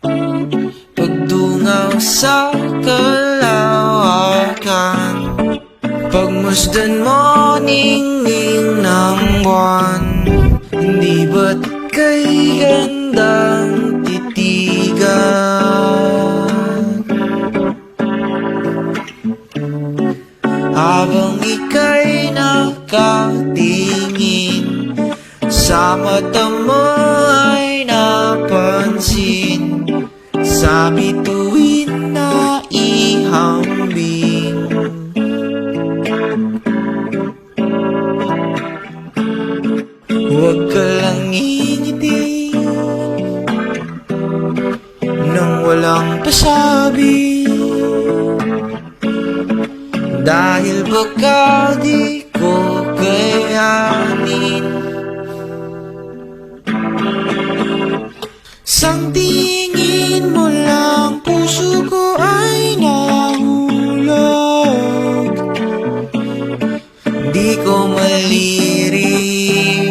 Pagdungaw sa kalawakan Pagmusdan mo ningning ng buwan. Hindi ba't kay gandang titigan? Habang ika'y nakatingin Sa mata mo Sa bituin na ihambing Huwag ka lang ngingiti Nang walang pasabi. Dahil baka di ko kayanin. Sang Di ko malirip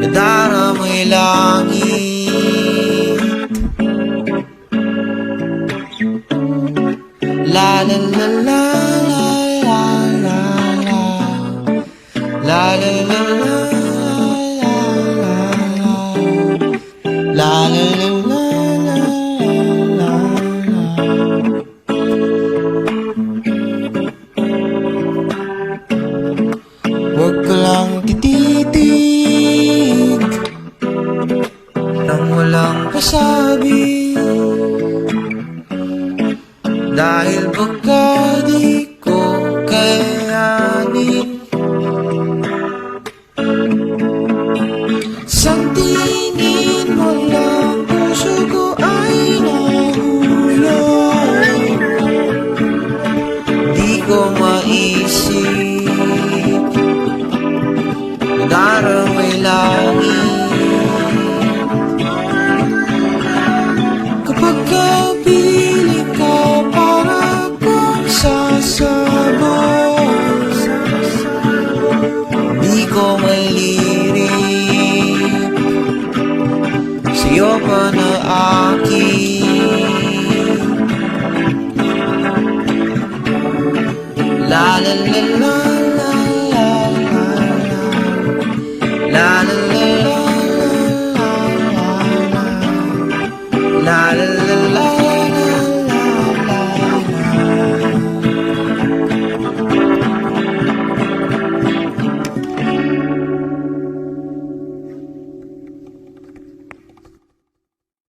Nadaramo'y langit La la la la la la la la La la la la la la La la la la la Dahil baka di ko kayanin Sa tingin mo lang puso ko ay nahulog. Di ko maingat so